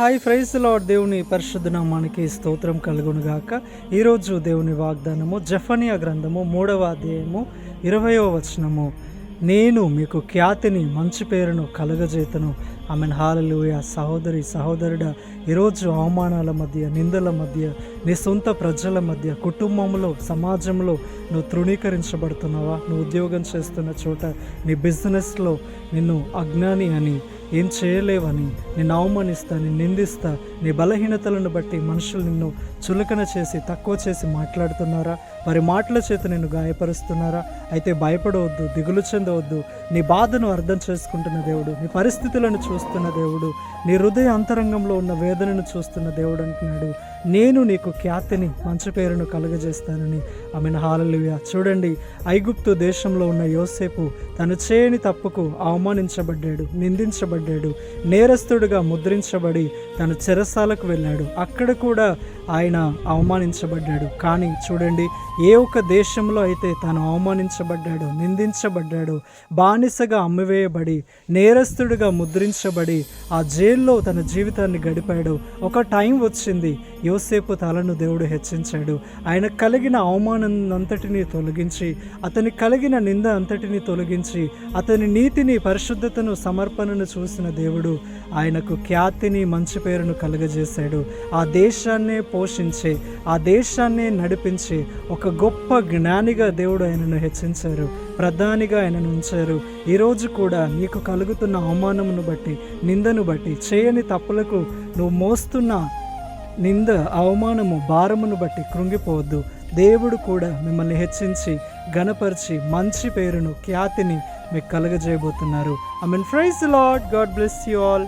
Hi prize lord. దేవుని పరిశుద్ధ నామానికి స్తోత్రం కలుగునుగాక. ఈరోజు దేవుని వాగ్దానము జఫనియా గ్రంథము మూడవ అధ్యాయము ఇరవయో వచనము. నేను మీకు ఖ్యాతిని మంచి పేరును కలగజేతను. ఆమెను. హాలలుయ సహోదరి సహోదరుడ ఈరోజు అవమానాల మధ్య నిందల మధ్య నీ సొంత ప్రజల మధ్య కుటుంబంలో సమాజంలో నువ్వు తృణీకరించబడుతున్నావా? నువ్వు ఉద్యోగం చేస్తున్న చోట నీ బిజినెస్లో నిన్ను అజ్ఞాని అని ఏం చేయలేవని నిన్ను అవమానిస్తా నిన్ను నిందిస్తా నీ బలహీనతలను బట్టి మనుషులు నిన్ను చులకన చేసి తక్కువ చేసి మాట్లాడుతున్నారా? వారి మాటల చేత నిన్ను గాయపరుస్తున్నారా? అయితే భయపడవద్దు దిగులు చెందవద్దు. నీ బాధను అర్థం చేసుకుంటున్న దేవుడు నీ పరిస్థితులను చూస్తున్న దేవుడు. నీ హృదయ అంతరంగంలో ఉన్న వేదనను చూస్తున్న దేవుడు అంటున్నాడు. నేను నీకు ఖ్యాతిని మంచి పేరును కలుగజేస్తానని. ఆమెను. హాలలుయ. చూడండి ఐగుప్తు దేశంలో ఉన్న యోసేపు తను చేయని తప్పుకు అవమానించబడ్డాడు నిందించబడ్డాడు నేరస్తుడుగా ముద్రించబడి తను చెరసాలకు వెళ్ళాడు. అక్కడ కూడా ఆయన అవమానించబడ్డాడు. కానీ చూడండి ఏ ఒక్క దేశంలో అయితే తను అవమానించబడ్డాడు నిందించబడ్డాడో బానిసగా అమ్మివేయబడి నేరస్తుడిగా ముద్రించబడి ఆ జైల్లో తన జీవితాన్ని గడిపాడు ఒక టైం వచ్చింది. యోసేపు తలను దేవుడు హెచ్చించాడు. ఆయన కలిగిన అవమానం అంతటిని తొలగించి అతని కలిగిన నింద అంతటిని తొలగించి అతని నీతిని పరిశుద్ధతను సమర్పణను చూసిన దేవుడు ఆయనకు ఖ్యాతిని మంచి పేరును కలుగజేశాడు. ఆ దేశాన్నే పోషించే ఆ దేశాన్నే నడిపించి ఒక గొప్ప జ్ఞానిగా దేవుడు ఆయనను హెచ్చించారు. ప్రధానిగా ఆయనను ఉంచారు. ఈరోజు కూడా నీకు కలుగుతున్న అవమానమును బట్టి నిందను బట్టి చేయని తప్పులకు నువ్వు మోస్తున్న నింద అవమానము భారమును బట్టి కృంగిపోవద్దు. దేవుడు కూడా మిమ్మల్ని హెచ్చించి గణపరిచి మంచి పేరును ఖ్యాతిని మీకు కలగజేయబోతున్నారు. I mean praise lord God bless you all